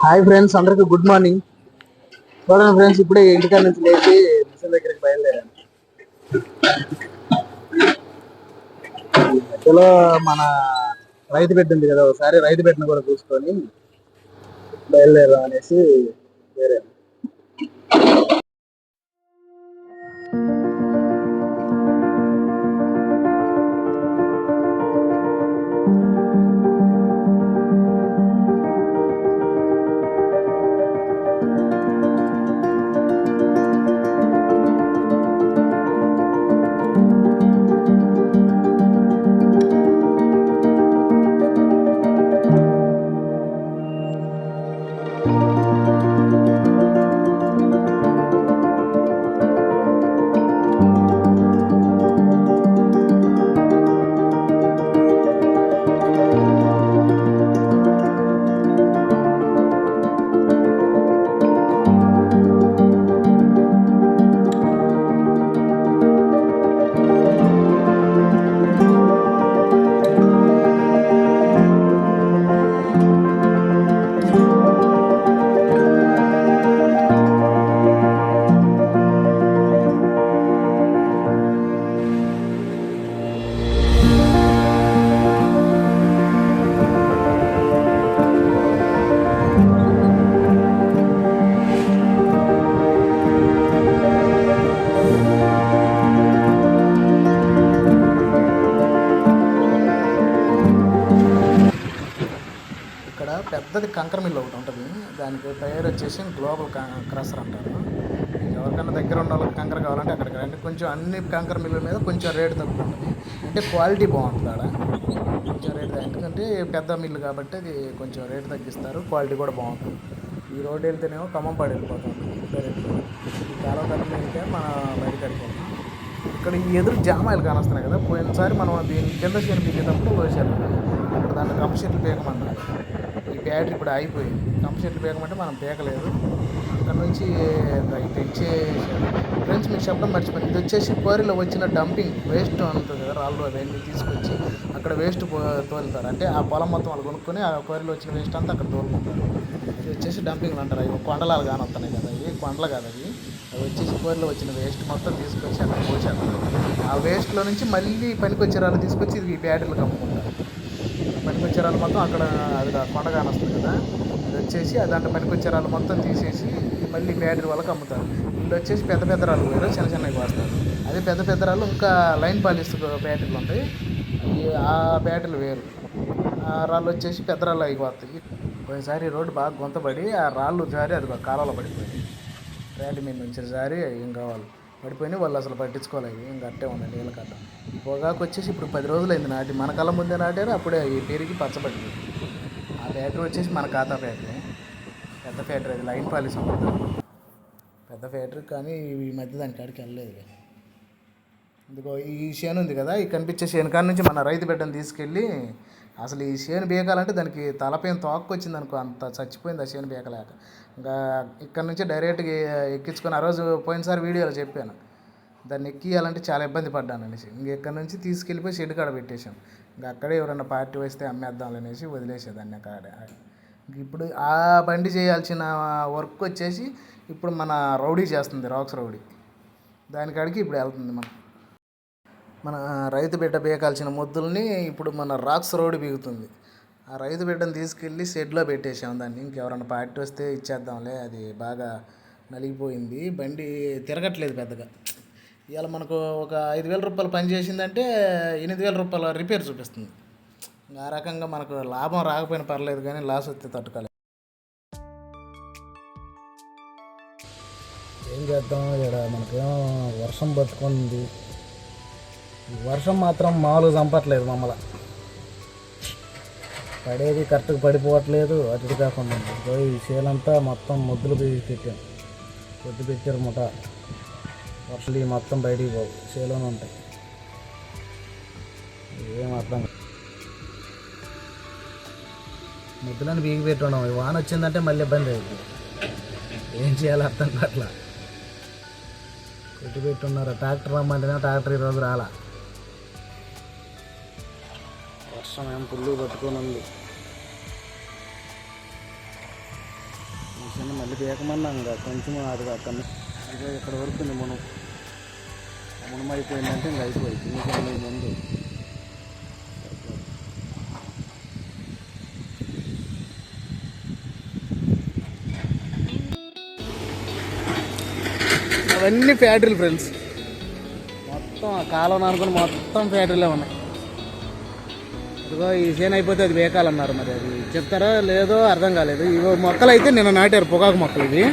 Hi friends అందరికి good morning చూడండి friends ఇప్పుడే ఇంటికాడ నుంచి లేచి మిషన్ దగ్గరికి బయలుదేరాను. మధ్యలో మన రైతు బిడ్డ ఉంది కదా ఒకసారి రైతు బిడ్డను కూడా చూసుకొని బయలుదేరాం అనేసి వేరే కొంచెం అన్ని కంకర మిల్లుల మీద కొంచెం రేటు తక్కువ ఉంటుంది. అంటే క్వాలిటీ బాగుంటుంది ఆడ. కొంచెం రేటు ఎందుకంటే పెద్ద మిల్లు కాబట్టి అది కొంచెం రేటు తగ్గిస్తారు. క్వాలిటీ కూడా బాగుంటుంది. ఈ రోడ్డు వెళ్తేనేమో ఖమ్మంపాడు వెళ్ళిపోతాం. డైరెక్ట్గా. ఈ కాలువ వెళ్తే మన బయటకు వెళ్ళిపోతాం. ఇక్కడ ఈ ఎదురు జామాయిలు కానొస్తున్నాయి కదా. పోయినసారి మనం దీని కింద చేను పీకేటప్పుడు వేసారు అక్కడ దాంట్లో కంప చెట్లు పీకమన్నారు ఈ బ్యాటరీ ఇప్పుడు అయిపోయింది కంప చెట్లు పీకమంటే మనం పీకలేదు. అక్కడ నుంచి రైట్ ఇచ్చేసారు ఫ్రెండ్స్ మీకు చెప్పడం మర్చిపోయింది ఇది వచ్చేసి క్వారీలో వచ్చిన డంపింగ్ వేస్ట్ ఉంటుంది కదా రాళ్ళు అవన్నీ తీసుకొచ్చి అక్కడ వేస్ట్ తోలుతారు. అంటే ఆ పొలం మొత్తం వాళ్ళు కొనుక్కొని ఆ క్వారీలో వచ్చిన వేస్ట్ అంతా అక్కడ తోలుకుంటారు. ఇది వచ్చేసి డంపింగ్లు అంటారు. అవి కొండలాలు కానొస్తున్నాయి కదా ఇవి కొండలు కాదు అవి. అవి వచ్చేసి కూరలో వచ్చిన వేస్ట్ మొత్తం తీసుకొచ్చి అక్కడ పోసేస్తారు. ఆ వేస్ట్లో నుంచి మళ్ళీ పనికొచ్చే రాళ్ళు తీసుకొచ్చి ఇది ఈ కమ్ముకుంటారు. అమ్ముకుంటారు పనికొచ్చే రాళ్ళు మొత్తం అక్కడ అది కొండ కానొస్తుంది కదా. అది వచ్చేసి దాంట్లో పనికొచ్చే రాళ్ళు మొత్తం తీసేసి మళ్ళీ బ్యాటరీ వాళ్ళకి అమ్ముతారు. వీళ్ళు వచ్చేసి పెద్ద పెద్ద రాళ్ళు వేరు చిన్న చిన్నవి పోస్తారు. అదే పెద్ద పెద్ద రాళ్ళు ఇంకా లైన్ పాలిస్ బ్యాటరీలు ఉంటాయి. ఆ బ్యాటరీలు వేరు. ఆ రాళ్ళు వచ్చేసి పెద్ద రాళ్ళు అయిపోతాయి ఒకసారి రోడ్డు బాగా గుంతపడి ఆ రాళ్ళు జారి అది ఒక కాలంలో పడిపోయింది ర్యాలీ మీద నుంచి జారి ఏం కావాలి? పడిపోయినాయి వాళ్ళు అసలు పట్టించుకోలేదు. ఇంకా అట్టే ఉన్నాయి నీళ్ళ కట్ట ఈ పొగాకు వచ్చేసి ఇప్పుడు పది రోజులైంది నాటి మన కళ్ళ ముందే నాటారు అప్పుడే ఈ పెరిగి పచ్చబడింది ఆ బ్యాటరీ వచ్చేసి మన ఖాతా బ్యాటరీ. పెద్ద ఫ్యాక్టరీ అది లైన్ పాలిస్ పెద్ద ఫ్యాక్టరీ కానీ ఈ మధ్య దాని కాడికి వెళ్ళలేదు ఇందుకో ఈ చేను ఉంది కదా ఈ కనిపించే చేను కాడ నుంచి మన రైతు బిడ్డను తీసుకెళ్ళి అసలు ఈ చేను బీకాలంటే దానికి తలపైన తోక్కొచ్చింది అనుకో అంత చచ్చిపోయింది ఆ చేను బీకలేక. ఇంకా ఇక్కడ నుంచి డైరెక్ట్గా ఎక్కించుకొని ఆ రోజు పోయినసారి వీడియోలో చెప్పాను. దాన్ని ఎక్కియాలంటే చాలా ఇబ్బంది పడ్డాను అనేసి. ఇంకా ఇక్కడ నుంచి తీసుకెళ్ళిపోయి షెడ్ కాడ పెట్టేశాం ఇంకా అక్కడే ఎవరైనా పార్టీ వస్తే అమ్మేద్దాం అనేసి వదిలేసేదాన్ని అక్కడ. ఇప్పుడు ఆ బండి చేయాల్సిన వర్క్ వచ్చేసి ఇప్పుడు మన రౌడీ చేస్తుంది రాక్స్ రౌడీ. దానికాడికి ఇప్పుడు వెళ్తుంది మనం. మన రైతు బిడ్డ బీకాల్సిన ముద్దుల్ని ఇప్పుడు మన రాక్స్ రౌడీ బీగుతుంది ఆ రైతు బిడ్డను తీసుకెళ్ళి షెడ్లో పెట్టేసాం దాన్ని. ఇంకెవరైనా పార్టీ వస్తే ఇచ్చేద్దాంలే అది బాగా నలిగిపోయింది. బండి తిరగట్లేదు పెద్దగా. ఇవాళ మనకు ఒక ఐదు వేల రూపాయలు పని చేసిందంటే ఎనిమిది వేల రూపాయల రిపేర్ చూపిస్తుంది. ఆ రకంగా మనకు లాభం రాకపోయినా పర్లేదు కానీ లాస్ వస్తే తట్టుకోలేదు ఏం చేద్దాం? ఇక్కడ మనకేమో వర్షం పట్టుకుంది. వర్షం మాత్రం మామూలుగా చంపట్లేదు మమ్మల్ని పడేది కరెక్ట్గా పడిపోవట్లేదు అటు కాకుండా పోయి చేలంతా మొత్తం ముద్దులు పెట్టాం. పొద్దు పెట్టారు ముఠ. వర్షాలు ఈ మొత్తం బయటికి పోవు. చేలోనే ఉంటాయి. ఏం అర్థం ముద్దులను బీగి పెట్టున్నాం వాన వచ్చిందంటే మళ్ళీ ఇబ్బంది అవుతుంది ఏం చేయాలో అర్థం పట్ల కొట్టి పెట్టున్నారు. ట్రాక్టర్ రమ్మంటేనే ట్రాక్టర్ ఈరోజు రాలా. వర్షం ఏం పుల్లు పట్టుకొని ఉంది. మిషన్ మళ్ళీ బీకమన్నాం ఇంకా కొంచెం అది అక్కడ ఇక్కడ వరకు ఉంది మనం అయిపోయిందంటే ఇంకా అయిపోయింది. ముందు ఇవన్నీ ఫ్యాక్టరీలు ఫ్రెండ్స్. మొత్తం కాలం అనుకుని మొత్తం ఫ్యాక్టరీలే ఉన్నాయి. ఇదిగో ఈ సేన్ అయిపోతే అది వేకాలన్నారు మరి అది. చెప్తారా లేదో అర్థం కాలేదు. ఇవి మొక్కలు అయితే నిన్న నాటారు పొగాకు మొక్కలు ఇవి.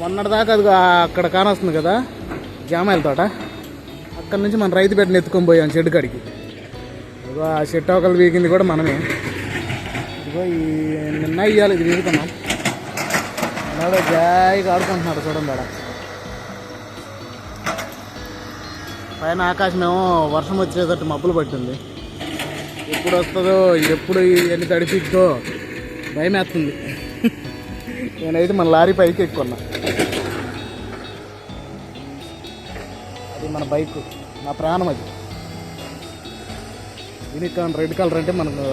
మొన్నటిదాకా అది అక్కడ కానొస్తుంది కదా జామాయిల తోట. అక్కడ నుంచి మన రైతు బిడ్డని ఎత్తుకొని పోయాం చెట్టు కాడికి. ఇదిగో ఆ షెడ్ ఒకళ్ళు వీగింది కూడా మనమే. ఇదిగో ఈ నిన్న ఇవ్వాలి ఇది వీగుతున్నాం. ఉన్నాడు జాయిగా ఆడుకుంటున్నాడు చూడండి ఆడ. పైన ఆకాశం ఏమో వర్షం వచ్చేటట్టు మబ్బులు పట్టింది. ఎప్పుడు వస్తుందో ఎప్పుడు ఎన్ని తడిపిద్దో భయం వేస్తుంది. నేనైతే మన లారీ పైకి ఎక్కున్నా అది మన బైక్ నా ప్రాణం అది. యూనికాన్ రెడ్ కలర్ అంటే మనకు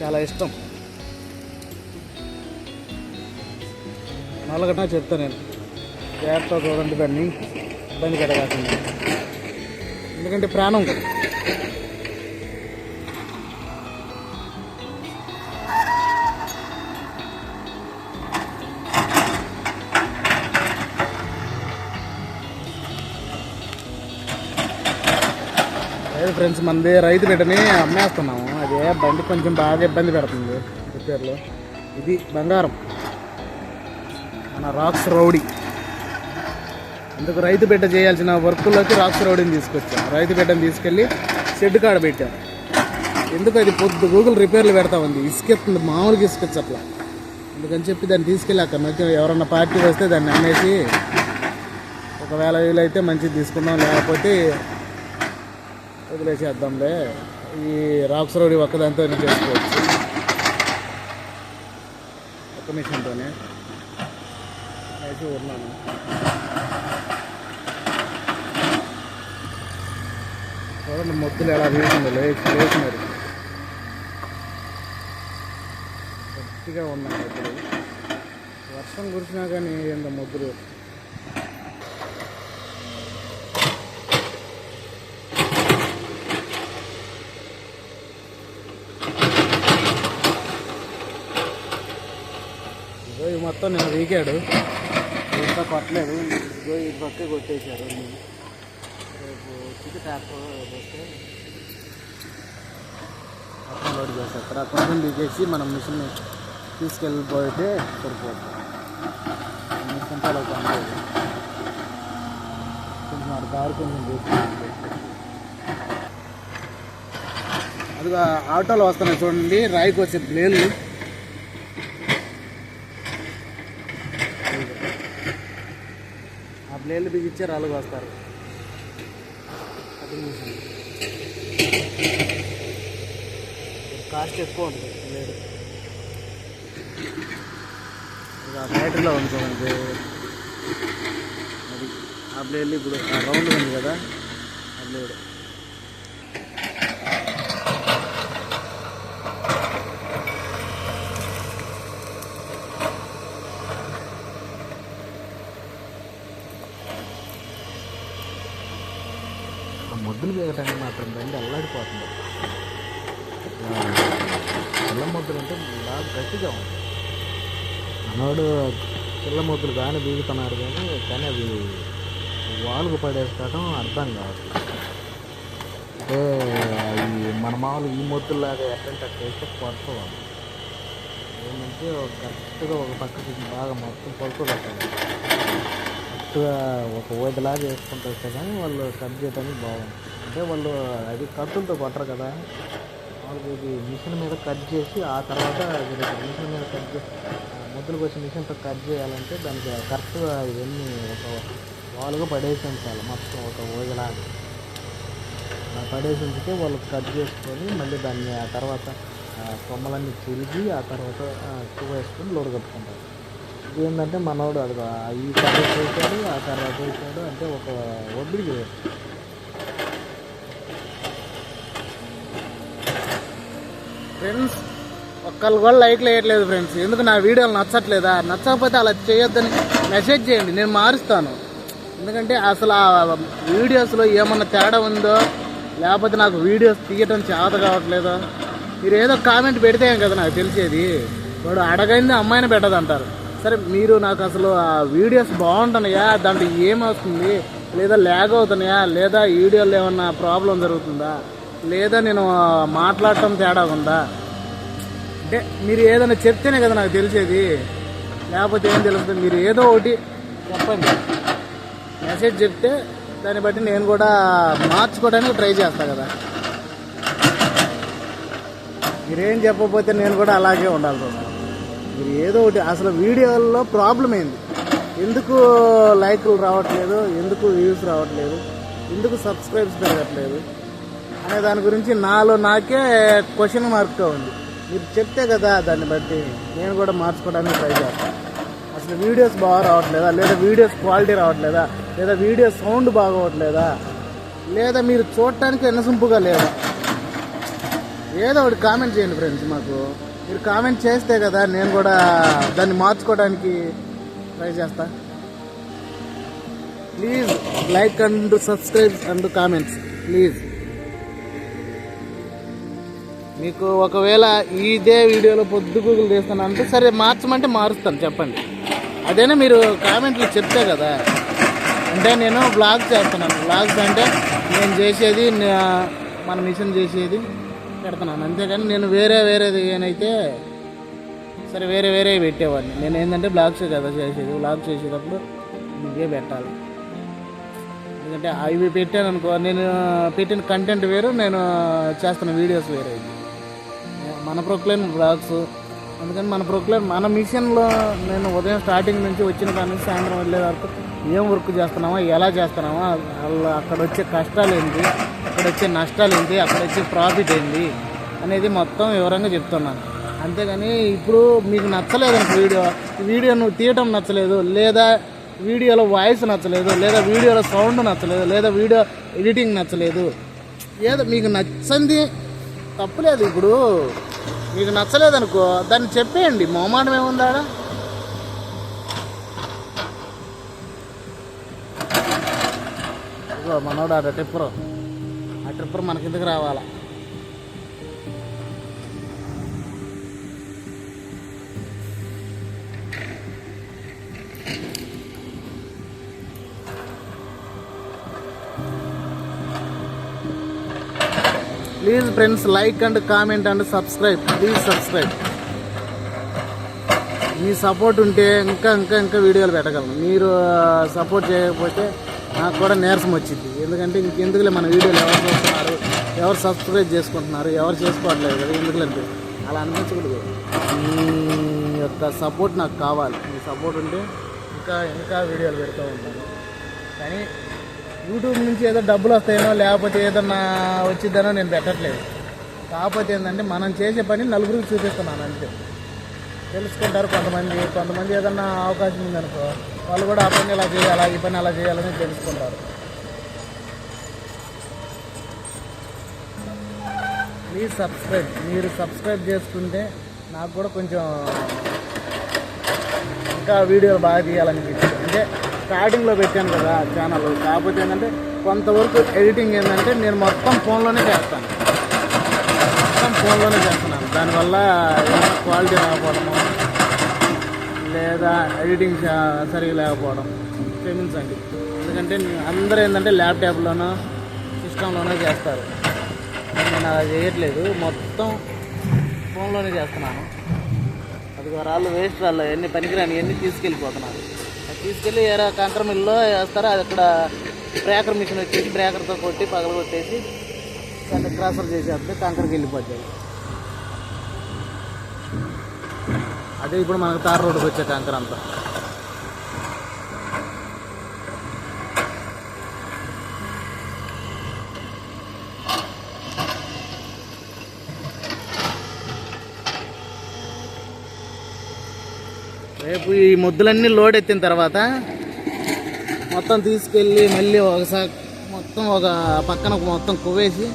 చాలా ఇష్టం. నల్లగట్టినా చెప్తాను నేను. జాగ్రత్తగా చూడండి దాన్ని. ఇబ్బంది కలగాల్సింది ఎందుకంటే ప్రాణం కదా. లేదు ఫ్రెండ్స్ మనది రైతు బిడ్డని అమ్మేస్తున్నాము. అదే బండి కొంచెం బాగా ఇబ్బంది పెడుతుంది. రిపేర్లో ఇది బంగారం. మన రాక్స్ రౌడీ. అందుకు రైతు బిడ్డ చేయాల్సిన వర్క్లోకి రాక్స్ రౌడీని తీసుకొచ్చాం. రైతు బిడ్డను తీసుకెళ్ళి షెడ్ కాడ పెట్టాం. ఎందుకు అది పొద్దు గూగుల్ రిపేర్లు పెడతా ఉంది? ఇసుకెత్తుంది మామూలుగా ఇసుకొచ్చు అట్లా. అందుకని చెప్పి దాన్ని తీసుకెళ్ళి అక్కడ మధ్య ఎవరన్నా పార్టీ వస్తే దాన్ని అమ్మేసి ఒకవేళ వీలైతే మంచిది తీసుకుందాం లేకపోతే వదిలేసేద్దాంలే. ఈ రాక్స్ రౌడీ ఒక్కదాంతో చేసుకోవచ్చు. ఒక మిషన్తోనే అయితే ఉన్నాను. చూడండి మొత్తులు ఎలా వేసింది లేచి లేచినారు గట్టిగా ఉన్నాయి మొద్దులు. వర్షం కురిసినా కానీ ఏందో మొద్దులు. మొత్తం నేను వీకాడు అంతా కొట్టలేదు. ఇదిగో ఈ పక్క కొట్టేశారు రేపు వచ్చి ట్రాక్టర్ వస్తే మొత్తం లోడ్ చేస్తారు. ఇక్కడ కొంచెం దిగేసి మనం మిషన్ తీసుకెళ్ళిపోతే సరిపోతుంది. మిషన్ చాలా పనిలేదు కొంచెం ఆ దారి కొంచెం అదిగా అదిగో ఆటోలు వస్తున్నాయి చూడండి. రాయికి వచ్చే బ్లేలు బ్లేడ్లు బిగించే రాళ్ళు వస్తారు కటింగ్ మిషన్ కాస్ట్ ఎక్కువ ఉంటుంది బ్లేడ్. ఇది ఆ బ్యాటరీలో ఉంది అది ఆ బ్లేడ్లు ఇప్పుడు ఆ రౌండ్ ఉంది కదా ఆ బ్లేడ్ ఆ ముద్దులు వేయటానికి బండి అల్లాడిపోతుంది. పిల్ల ముద్దులు అంటే బాగా గట్టిగా ఉంది. మనోడు పిల్ల ముద్దులు కానీ బీగుతున్నారు కానీ కానీ అవి వాలుగు పడేసుకోవడం అర్థం కాదు. అంటే అవి మన మామూలు ఈ మొద్దులాగా ఎట్లంటే అట్లా వేస్తే కొట్టవాలి ఏంటంటే ఒక కరెక్ట్గా ఒక పక్కకి బాగా మొత్తం కొడుకు కరెక్ట్గా ఒక ఓదిలాగా వేసుకుంటూ వస్తే కానీ వాళ్ళు కట్ చేయడానికి బాగుంది అంటే వాళ్ళు అది కత్తులతో కొట్టరు కదా. వాళ్ళకి ఇది మిషన్ మీద కట్ చేసి ఆ తర్వాత మిషన్ మీద కట్ చేసి ముద్దలకు వచ్చి మిషన్తో కట్ చేయాలంటే దానికి కరెక్ట్గా ఇవన్నీ ఒక వాలుగా పడేసి ఉంచాలి మొత్తం ఒక ఓదిలాగా పడేసి ఉంచితే వాళ్ళు కట్ చేసుకొని మళ్ళీ దాన్ని ఆ తర్వాత ఆ కొమ్మలన్నీ చిరిగి ఆ తర్వాత పువ్వు వేసుకొని లోడు కట్టుకుంటారు. ఏంటంటే మనోడు అది ఈ కర్ర చేశాడు ఆ కర్ర చేశాడు అంటే ఒక ఒడ్డుకి ఫ్రెండ్స్ ఒక్కళ్ళు కూడా లైట్లు వేయట్లేదు ఫ్రెండ్స్. ఎందుకు నా వీడియోలు నచ్చట్లేదా? నచ్చకపోతే అలా చేయొద్దని మెసేజ్ చేయండి నేను మారుస్తాను. ఎందుకంటే అసలు ఆ వీడియోస్లో ఏమన్నా తేడా ఉందో లేకపోతే నాకు వీడియోస్ తీయటం చేత కావట్లేదో మీరు ఏదో కామెంట్ పెడితే కదా నాకు తెలిసేది. వాడు అడగైంది అమ్మాయిని పెట్టదంటారు సరే మీరు నాకు అసలు ఆ వీడియోస్ బాగుంటున్నాయా? దాంట్లో ఏమవుతుంది లేదా ల్యాగ్ అవుతున్నాయా? లేదా వీడియోలో ఏమన్నా ప్రాబ్లం జరుగుతుందా? లేదా నేను మాట్లాడటం తేడా ఉందా? అంటే మీరు ఏదైనా చెప్తేనే కదా నాకు తెలిసేది. లేకపోతే ఏం తెలుస్తుంది? మీరు ఏదో ఒకటి చెప్పండి. మెసేజ్ చెప్తే దాన్ని బట్టి నేను కూడా మార్చుకోవడానికి ట్రై చేస్తా కదా. మీరేం చెప్పకపోతే నేను కూడా అలాగే ఉండాలి మీరు ఏదో ఒకటి అసలు వీడియోల్లో ప్రాబ్లం ఏంది? ఎందుకు లైక్లు రావట్లేదు? ఎందుకు వ్యూస్ రావట్లేదు? ఎందుకు సబ్స్క్రైబ్స్ పెరగట్లేదు? అనే దాని గురించి నాలో నాకే క్వశ్చన్ మార్క్గా ఉంది. మీరు చెప్తే కదా దాన్ని బట్టి నేను కూడా మార్చుకోవడానికి ట్రై చేస్తాను అసలు వీడియోస్ బాగా రావట్లేదా? లేదా వీడియోస్ క్వాలిటీ రావట్లేదా? లేదా వీడియో సౌండ్ బాగోవట్లేదా? లేదా మీరు చూడటానికి ఎన్నసొంపుగా లేదా? ఏదో ఒకటి కామెంట్ చేయండి ఫ్రెండ్స్ మాకు. మీరు కామెంట్ చేస్తే కదా నేను కూడా దాన్ని మార్చుకోవడానికి ట్రై చేస్తా. Please like and subscribe and comments please మీకు ఒకవేళ ఇదే వీడియోలో పొద్దు గూగుల్ తీస్తాను అంటే సరే మార్చమంటే మారుస్తాను చెప్పండి. అదేనా మీరు కామెంట్లు చెప్తే కదా. అంటే నేను బ్లాగ్ చేస్తున్నాను. బ్లాగ్స్ అంటే నేను చేసేది మన మిషన్ చేసేది పెడుతున్నాను. అంతేకాని నేను వేరే వేరేది ఏనైతే సరే వేరే వేరే పెట్టేవాడిని. నేను ఏంటంటే బ్లాగ్స్ కదా చేసేది. బ్లాగ్ చేసేటప్పుడు ఇవే పెట్టాలి. ఎందుకంటే అవి పెట్టాను అనుకో నేను పెట్టిన కంటెంట్ వేరు నేను చేస్తున్న వీడియోస్ వేరే మన ప్రొక్లైన్ బ్లాగ్స్ అందుకని మన ప్రొక్లైన్ మన మిషన్లో నేను ఉదయం స్టార్టింగ్ నుంచి వచ్చిన కానీ సాయంత్రం వెళ్ళే వరకు ఏం వర్క్ చేస్తున్నామా ఎలా చేస్తున్నామా అలా అక్కడ వచ్చే కష్టాలు ఏంటి అక్కడ వచ్చే నష్టాలు ఏంటి అక్కడ వచ్చే ప్రాఫిట్ ఏంటి అనేది మొత్తం వివరంగా చెప్తున్నాను. అంతేగాని ఇప్పుడు మీకు నచ్చలేదు అనుకో వీడియో వీడియో నువ్వు తీయటం నచ్చలేదు లేదా వీడియోలో వాయిస్ నచ్చలేదు లేదా వీడియోలో సౌండ్ నచ్చలేదు లేదా వీడియో ఎడిటింగ్ నచ్చలేదు. ఏదో మీకు నచ్చంది తప్పులేదు ఇప్పుడు. మీకు నచ్చలేదనుకో దాన్ని చెప్పేయండి. మొహమాటం ఏముందా మనోడు ఆ ట్రిప్పరు. ఆ ట్రిప్పర్ మనకి కిందకి రావాలా? Please friends like and comment and subscribe please subscribe me support ఉంటే ఇంకా ఇంకా ఇంకా వీడియోలు పెట్టగలను. మీరు సపోర్ట్ చేయకపోతే నాకు కూడా నీరసం వచ్చింది. ఎందుకంటే ఇంకెందుకులే మన వీడియోలు ఎవరు చూస్తున్నారు? ఎవరు సబ్స్క్రైబ్ చేసుకుంటున్నారు? ఎవరు చేసుకోవట్లేదు కదా? ఎందుకులంటే అలా అనిపించకూడదు. మీ యొక్క సపోర్ట్ నాకు కావాలి. మీ సపోర్ట్ ఉంటే ఇంకా ఇంకా వీడియోలు పెడుతూ ఉంటాను. కానీ యూట్యూబ్ నుంచి ఏదో డబ్బులు వస్తాయనో లేకపోతే ఏదన్నా వచ్చిద్దనో నేను పెట్టట్లేదు. కాకపోతే ఏంటంటే మనం చేసే పని నలుగురికి చూపిస్తున్నాను అంతే. తెలుసుకుంటారు కొంతమంది. కొంతమంది ఏదన్నా అవకాశం ఉందనుకో వాళ్ళు కూడా ఆ పని ఇలా చేయాలా ఈ పని అలా చేయాలని తెలుసుకుంటారు. Please subscribe. మీరు సబ్స్క్రైబ్ చేసుకుంటే నాకు కూడా కొంచెం ఇంకా వీడియోలు బాగా తీయాలనిపించింది స్టార్టింగ్లో పెట్టాను కదా ఛానల్ కాకపోతే ఏంటంటే కొంతవరకు ఎడిటింగ్ ఏంటంటే నేను మొత్తం ఫోన్లోనే చేస్తాను. మొత్తం ఫోన్లోనే చేస్తున్నాను. దానివల్ల ఏమైనా క్వాలిటీ రాకపోవడము లేదా ఎడిటింగ్ సరిగా లేకపోవడం క్షమించండి. ఎందుకంటే అందరూ ఏంటంటే ల్యాప్టాప్లోనో సిస్టంలోనో చేస్తారు. నేను అలా చేయట్లేదు. మొత్తం ఫోన్లోనే చేస్తున్నాను. అది రాళ్ళు వేస్ట్ రాళ్ళు ఎన్ని పనికిరాని ఎన్ని తీసుకెళ్ళిపోతున్నారు. తీసుకెళ్ళి ఏరా కంకర మిల్లో వేస్తారు? అది అక్కడ బ్రేకర్ మిషన్ వచ్చేసి బ్రేకర్తో కొట్టి పగలగొట్టేసి దాన్ని ట్రాన్స్ఫర్ చేసేస్తే కంకరకి వెళ్ళిపోతాయి అదే. ఇప్పుడు మనకు తార్ రోడ్డుకి వచ్చే కంకర అంతా. రేపు ఈ ముద్దులన్నీ లోడ్ ఎత్తిన తర్వాత మొత్తం తీసుకెళ్ళి మళ్ళీ ఒకసారి మొత్తం ఒక పక్కన మొత్తం కువ్వేసి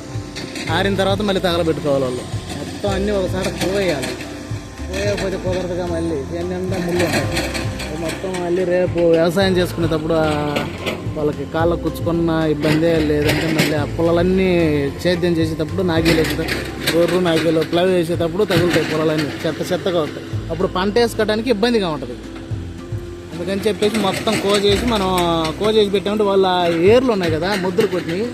ఆరిన తర్వాత మళ్ళీ తగలబెట్టుకోవాలి వాళ్ళు. మొత్తం అన్నీ ఒకసారి కువ్వేయాలి. పోయకపోతే కుదరదుగా మళ్ళీ. చేను ముళ్ళు మొత్తం మళ్ళీ రేపు వ్యవసాయం చేసుకునేటప్పుడు వాళ్ళకి కాళ్ళ కుచ్చుకున్న ఇబ్బందే లేదంటే మళ్ళీ ఆ పొలాలన్నీ సేద్యం చేసేటప్పుడు నాగీలు వేసేటప్పుడు గొర్రు నాగీలు ప్లవ్ వేసేటప్పుడు తగులుతాయి పొలాలన్నీ. చెత్త చెత్తగా అవుతాయి అప్పుడు పంట వేసుకోవడానికి ఇబ్బందిగా ఉంటుంది. అందుకని చెప్పేసి మొత్తం కోజేసి మనం కోజేసి పెట్టామంటే వాళ్ళ ఏర్లు ఉన్నాయి కదా ముద్దులు కొట్టినవి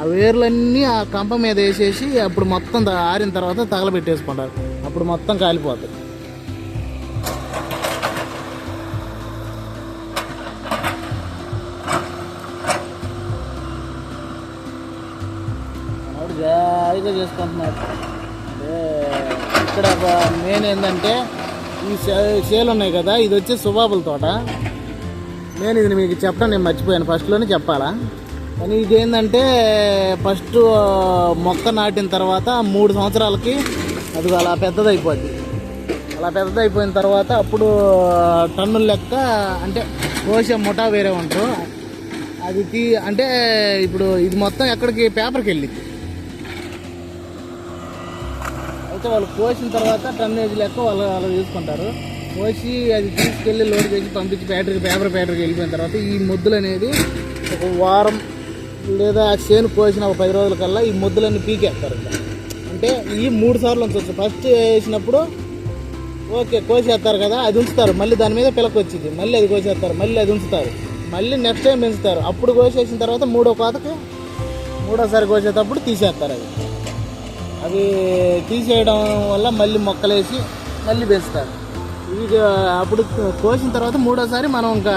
ఆ వేర్లన్నీ ఆ కంప మీద వేసేసి అప్పుడు మొత్తం ఆరిన తర్వాత తగలబెట్టేసుకుంటారు. అప్పుడు మొత్తం కాలిపోతుంది మనోడు జాయిగా చేసుకుంటున్నాడు. ఇక్కడ మెయిన్ ఏంటంటే ఈ చే- చేలు ఉన్నాయి కదా ఇది వచ్చి సుబాబుల తోట. నేను ఇది మీకు చెప్పడం నేను మర్చిపోయాను. ఫస్ట్లోనే చెప్పాలా? కానీ ఇదేంటంటే ఫస్ట్ మొక్క నాటిన తర్వాత మూడు సంవత్సరాలకి అది అలా పెద్దదైపోద్ది. అలా పెద్దదైపోయిన తర్వాత అప్పుడు టన్నుల లెక్క అంటే కోసే ముఠా వేరే ఉంటారు. అది తీ అంటే ఇప్పుడు ఇది మొత్తం ఎక్కడికి పేపర్కి వెళ్ళింది అయితే వాళ్ళు కోసిన తర్వాత టన్నేజ్ లెక్క వాళ్ళు వాళ్ళు తీసుకుంటారు. కోసి అది తీసుకెళ్ళి లోడ్ చేసి పంపించి ఫ్యాక్టరీకి పేపర్ ఫ్యాక్టరీకి వెళ్ళిపోయిన తర్వాత ఈ ముద్దులు అనేది ఒక వారం లేదా ఆ చేను కోసిన ఒక పది రోజుల కల్లా ఈ ముద్దులన్నీ పీకేస్తారు అంటే ఈ మూడు సార్లు ఉంచవచ్చు ఫస్ట్ వేసినప్పుడు ఓకే కోసేస్తారు కదా అది ఉంచుతారు. మళ్ళీ దాని మీద పిలక వచ్చింది. మళ్ళీ అది కోసేస్తారు. మళ్ళీ అది ఉంచుతారు. మళ్ళీ నెక్స్ట్ టైం పెంచుతారు. అప్పుడు కోసేసిన తర్వాత మూడో కోతకి మూడోసారి కోసేటప్పుడు తీసేస్తారు అది. అవి తీసేయడం వల్ల మళ్ళీ మొక్కలేసి మళ్ళీ పెంచుతారు. ఇవి అప్పుడు కోసిన తర్వాత మూడోసారి మనం ఇంకా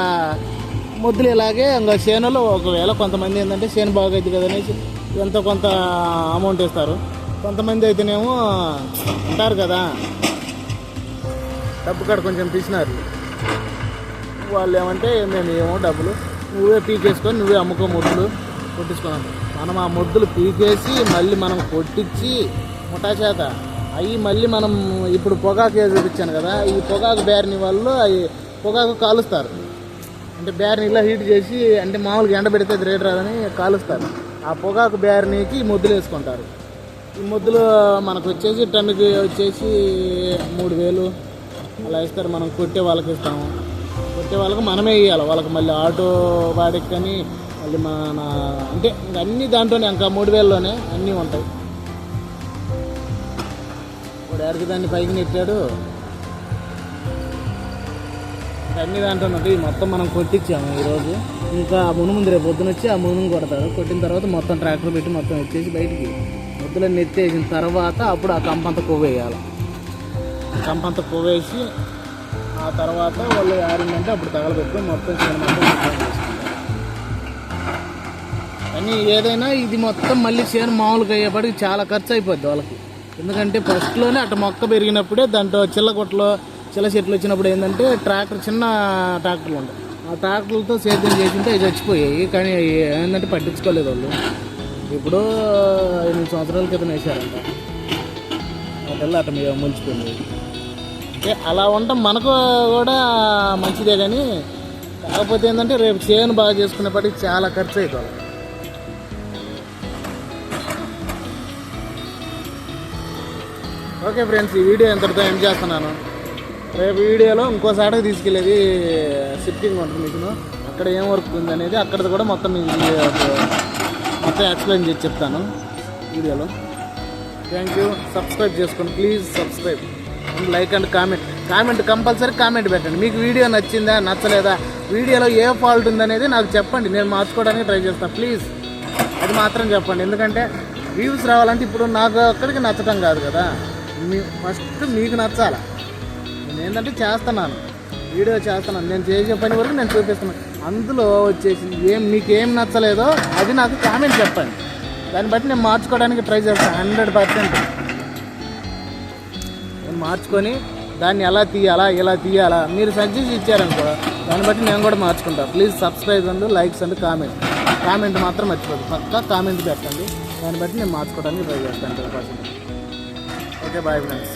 ముద్దులు ఇలాగే ఇంకా చేనులో ఒకవేళ కొంతమంది ఏంటంటే చేను బాగైంది కదా అనేసి ఎంతో కొంత అమౌంట్ ఇస్తారు. కొంతమంది అయితేనేమో ఉంటారు కదా డబ్బు కాడ కొంచెం తీసినారు. వాళ్ళు ఏమంటే మేము ఏమో డబ్బులు నువ్వే పీకేసుకొని నువ్వే అమ్ముకో ముద్దులు కొట్టించుకున్నాను మనం ఆ ముద్దులు పీకేసి మళ్ళీ మనం కొట్టించి ముఠా చేత. అవి మళ్ళీ మనం ఇప్పుడు పొగాకు చూపించాను కదా ఈ పొగాకు బేరని వాళ్ళు అవి పొగాకు కాలుస్తారు. అంటే బేరని ఇలా హీట్ చేసి అంటే మామూలుగా ఎండ పెడితే రేటు రాదని కాలుస్తారు. ఆ పొగాకు బేరనీకి ముద్దులు వేసుకుంటారు. ఈ ముద్దులు మనకు వచ్చేసి టన్నుకి వచ్చేసి మూడు వేలు. అలా ఇస్తారు మనం కొట్టే వాళ్ళకి ఇస్తాము. కొట్టే వాళ్ళకి మనమే ఇవ్వాలి వాళ్ళకి మళ్ళీ ఆటో వాడికి కానీ మళ్ళీ మన అంటే ఇంక అన్ని దాంట్లోనే ఇంకా మూడు వేలలోనే అన్నీ ఉంటాయి. ఇప్పుడు ఎడకి దాన్ని పైకి నెట్టాడు అన్ని దాంట్లో ఉంటాయి. మొత్తం మనం కొట్టించాము ఈరోజు. ఇంకా ఆ మునుముందు రేపు పొద్దున వచ్చి ఆ మునుము కొడతాడు కొట్టిన తర్వాత మొత్తం ట్రాక్టర్ పెట్టి మొత్తం వచ్చేసి బయటికి ముద్దులో ఎత్తేసిన తర్వాత అప్పుడు ఆ కంపంత కొవ్వేయాలి కంపంత కొవ్వేసి ఆ తర్వాత వాళ్ళు ఆరిందంటే అప్పుడు తగలబెట్టుకొని మొత్తం చేను మొత్తం కానీ ఏదైనా ఇది మొత్తం మళ్ళీ చేను మామూలుగా అయ్యేపటికి చాలా ఖర్చు అయిపోద్ది వాళ్ళకి. ఎందుకంటే ఫస్ట్లోనే అటు మొక్క పెరిగినప్పుడే దాంట్లో చిల్ల కొట్టలు చిల్ల చెట్లు వచ్చినప్పుడు ఏంటంటే ట్రాక్టర్ చిన్న ట్రాక్టర్లు ఉంటాయి ఆ ట్రాక్టర్లతో సేద్యం చేసింటే అవి చచ్చిపోయాయి. కానీ ఏంటంటే పట్టించుకోలేదు వాళ్ళు. ఇప్పుడు ఎనిమిది సంవత్సరాల క్రితం వేసారంట వాటిల్లో అటు మీద ముంచిపోయింది అలా ఉండటం మనకు కూడా మంచిదే కానీ కాకపోతే ఏంటంటే రేపు చేను బాగా చేసుకునేప్పటికి చాలా ఖర్చు అవుతుంది ఓకే ఫ్రెండ్స్ ఈ వీడియో ఎంతటితో ఎండ్ చేస్తున్నాను? రేపు వీడియోలో ఇంకోసారికి తీసుకెళ్ళేది షిఫ్టింగ్ ఉంటుంది మీకు అక్కడ ఏం వర్క్ ఉంది అనేది అక్కడది కూడా మొత్తం మీకు మొత్తం ఎక్స్ప్లెయిన్ చేసి చెప్తాను వీడియోలో. థ్యాంక్ యూ సబ్స్క్రైబ్ చేసుకోండి. Please subscribe and like and comment comment compulsory comment పెట్టండి. మీకు వీడియో నచ్చిందా నచ్చలేదా వీడియోలో ఏ ఫాల్ట్ ఉందనేది నాకు చెప్పండి. నేను మార్చుకోవడానికి ట్రై చేస్తాను ప్లీజ్ అది మాత్రం చెప్పండి. ఎందుకంటే వ్యూస్ రావాలంటే ఇప్పుడు నాకు ఒక్కడికి నచ్చటం కాదు కదా. మీ ఫస్ట్ మీకు నచ్చాలి? నేను ఏంటంటే చేస్తున్నాను. వీడియో చేస్తున్నాను. నేను చేసే పని వరకు నేను చూపిస్తున్నాను. అందులో వచ్చేసి ఏం మీకు ఏం నచ్చలేదో అది నాకు కామెంట్ చెప్పండి. దాన్ని బట్టి నేను మార్చుకోవడానికి ట్రై చేస్తాను. హండ్రెడ్ పర్సెంట్ నేను మార్చుకొని దాన్ని ఎలా తీయాలా ఎలా తీయాలా మీరు సజెస్ట్ ఇచ్చారనుకో దాన్ని బట్టి నేను కూడా మార్చుకుంటాను. Please subscribe and likes and comment comment మాత్రం మర్చిపోదు పక్కా కామెంట్ పెట్టండి. దాన్ని బట్టి నేను మార్చుకోవడానికి ట్రై చేస్తాను. Hundred percent okay bye friends